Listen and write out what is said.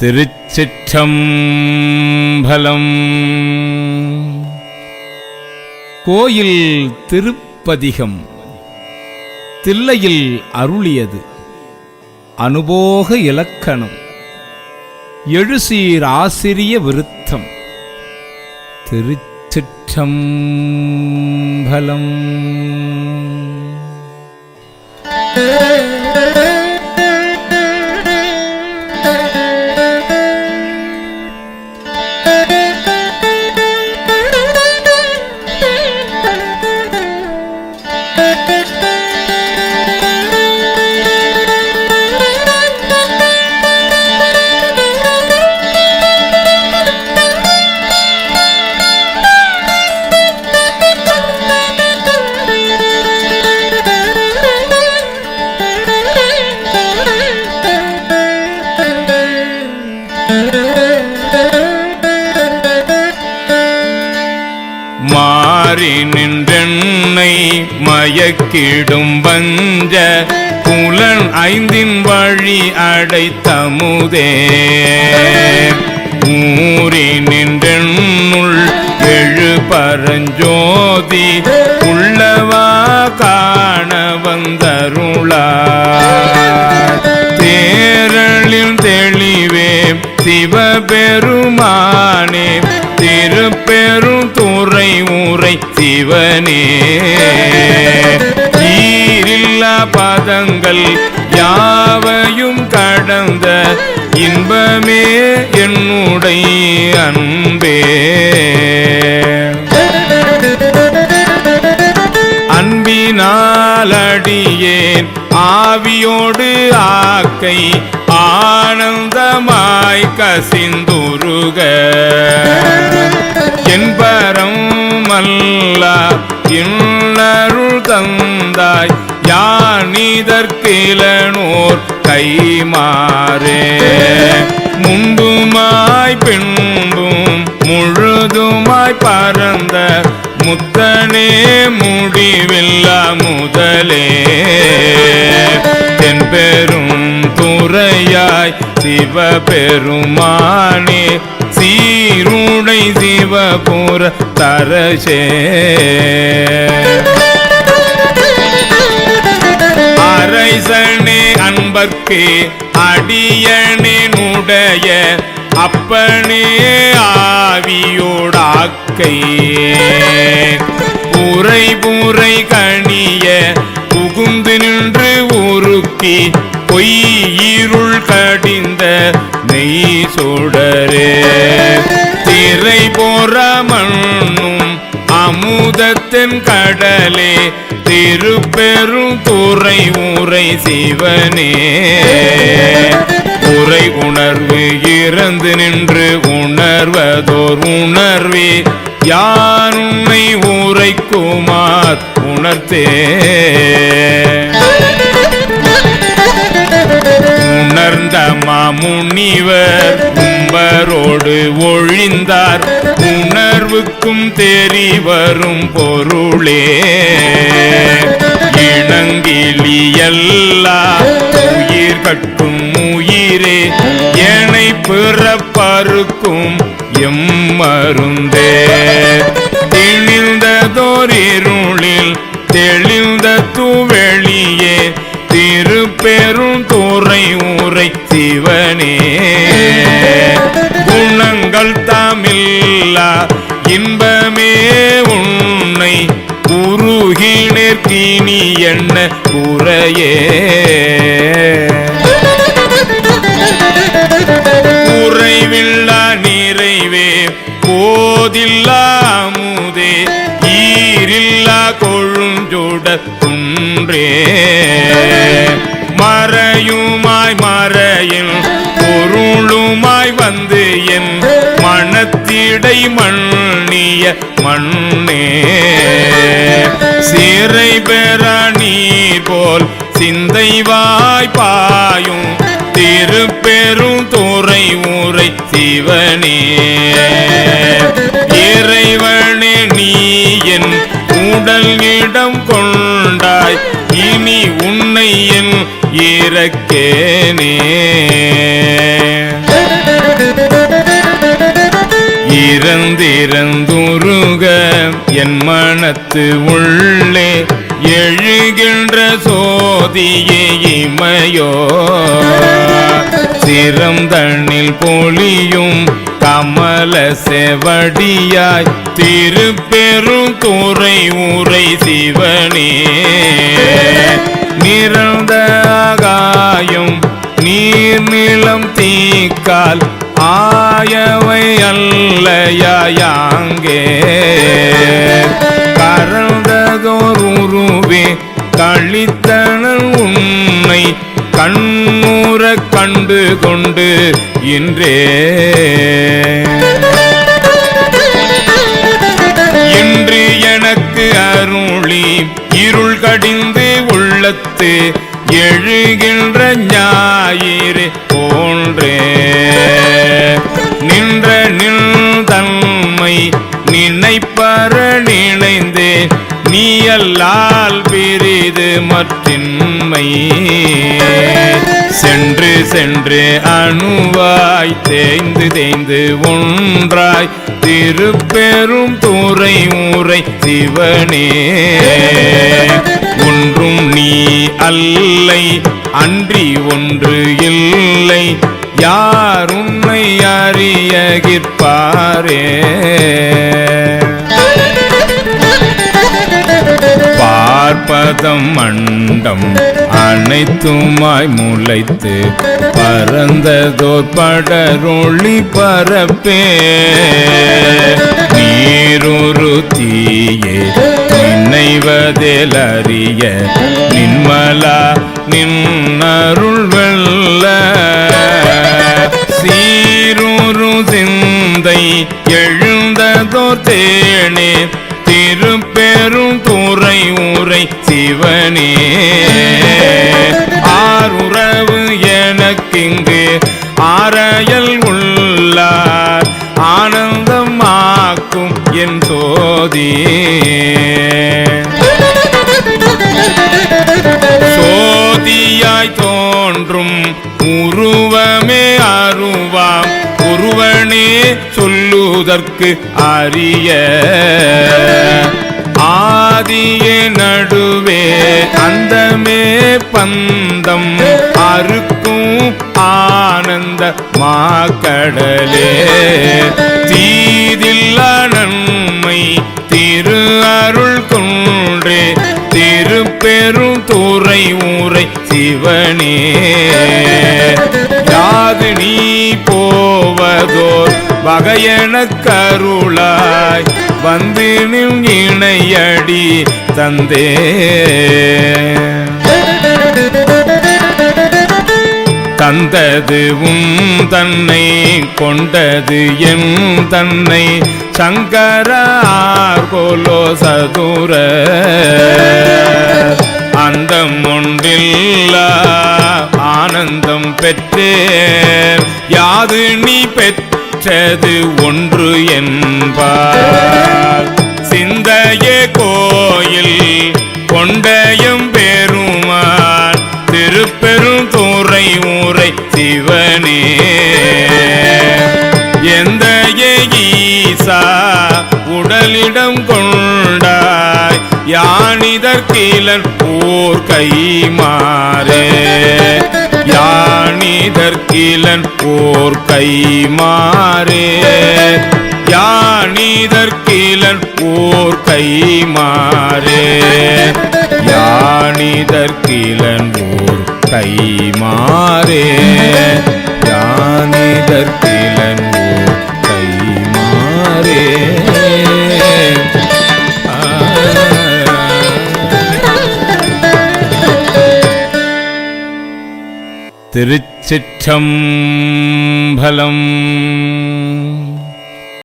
திருச்சிற்றம்பலம். கோயில் திருப்பதிகம். தில்லையில் அருளியது. அனுபோக இலக்கணம். எழுசீர் ஆசிரிய விருத்தம். திருச்சிற்றம்பலம். மாறி மயக்கிடும் வஞ்ச புலன் ஐந்தின் வழி அடைத்தமுதே ஊறி நின்றென்னுள் எழு பரஞ்சோதி உள்ளவா காண வந்தருளா. தேரளில் தெளிவே சிவபெருமானே பெரும் துறை ஊரை சிவனே. ஈரில்லா பதங்கள் யாவையும் கடந்த இன்பமே என்னுடைய அன்பே. அன்பினாலடியேன் ஆவியோடு ஆக்கை ஆனந்தமாய் கசிந்துருக. என்பரம் அல்ல இன்னருள் தந்தாய் யானிதற்கிலனோர் கைமாறே. முன்புமாய் பின்பும் முழுதுமாய் பறந்த முத்தனே முடிவில் சிவ பெருமானே சீருடை சிவபுர தரசே. அரைசனே அன்பர்க்கு அடியனினுடைய அப்பனே ஆவியோடாக்கை. உரை புரை கணிய புகுந்து நின்று உருக்கி பொய்யிருள் கடிந்த நெய் சுடரே. திரை போற மண்ணும் அமுதத்தின் கடலே. திருப்பெரும் துறை உரை சிவனே. உரை உணர்வு இறந்து நின்று உணர்வதோர் உணர்வே. யான் உன்னை உரைக்குமார் உணர்த்தே. உணர்ந்த மாமுனிவர் கும்பரோடு ஒழிந்தார். உணர்வுக்கும் தெரி வரும் பொருளே. இணங்கிலியல்லா உயிர் கட்டும் உயிரே. எனை பிறப்பருக்கும் எம்மருந்தே திணிந்ததோரிருளில் தெளி தாமில்லா இன்பமே உன்னை உருகினேற்கினி என்ன குறையே? குறைவில்லா நிறைவே போதில்லா அமுதே ஈரில்லா கொழுஞ்சோட குன்றே. மறையுமாய் மறையில் பொருளுமாய் வந்து என் மனத்திடை மண்ணிய மண்ணே. சிறை பெற நீர் போல் சிந்தை வாய்ப்பாயும் திருப்பெரும் துறை ஊரை சிவனே. இறைவனே நீ என் உடல் இடம் கொண்டாய். இனி உன்னை என் இறக்கேனே. திறந்திறந்துருக என் மனத்து உள்ளே எழுகின்ற சோதியே இமையோ. சிறந்தண்ணில் பொழியும் கமல செவடியாய் திருப்பெரும் துறை உரை சிவனே. நிறந்த ஆகாயம் நீர் நிலம் தீக்கால் ஆயவை அல்ல. அல்லையாங்கே கரந்ததோர் உருவே கழித்தனன் உன்னை கண்ணூர கண்டு கொண்டு இன்றே. இன்று எனக்கு அருளி இருள் கடிந்து உள்ளத்து எழுகின்ற ஞாயிறு போன்றே. என்னை பரணிணைந்தே நீ அல்லால் பிரிது மற்றின்மை. சென்று சென்று அணுவாய் தேய்ந்து தேய்ந்து ஒன்றாய் திருப்பெரும் துறை ஊரை சிவனே. ஒன்றும் நீ அல்லை அன்றி ஒன்று இல்லை. யார் உன்னை அறியகிற்பாரே? பாதம் மண்டம் அனைத்துமாய் முளைத்து பறந்ததோர் படரொளி பரப்பே. நீரொரு தீயே நினைவதில் அறிய நின்மலா நின்னருள் வெல்ல. சீரூரு சிந்தை எழுந்ததோ தேனே திருப்பெரும் துறையும் இறைவனே ஆறுறவு எனக்கிங்கு ஆரையல் உள்ளார். ஆனந்தமாக்கும் என் சோதி சோதியாய் தோன்றும் உருவமே அருவாம். ஒருவனே சொல்லுவதற்கு அறிய. ஆதியே நடுவே அந்தமே பந்தம் அறுக்கும் ஆனந்த மாக்கடலே. தீதில்ல நன்மை திரு அருள் கொன்றே திருப்பெரும் துறை ஊரை சிவனே. யாது நீ போவதோர் வகையன கருளாய் வந்து இணையடி தந்தே. தந்தது உம் தன்னை கொண்டது என் தன்னை. சங்கரார் போலோ சதுர அந்தம் ஒன்றில்லா ஆனந்தம் பெற்றேன். யாது நீ பெற்ற பெற்றது ஒன்று என்பார். சிந்தையே கோயில் கொண்டயம் பெருமான். திருப்பெரும் துறை ஊரை சிவனே. எந்த ஈசா உடலிடம் கொண்டாய். யானிதற்கிலன் போர் கை மாறே யானிதற்கிலன் போர் கை மாறே யானிதற்கிலன் போர் கை மாறே யானிதற்கிலன் போர் கை மாறே யானிதற்கிலன் ஓர் கை लम्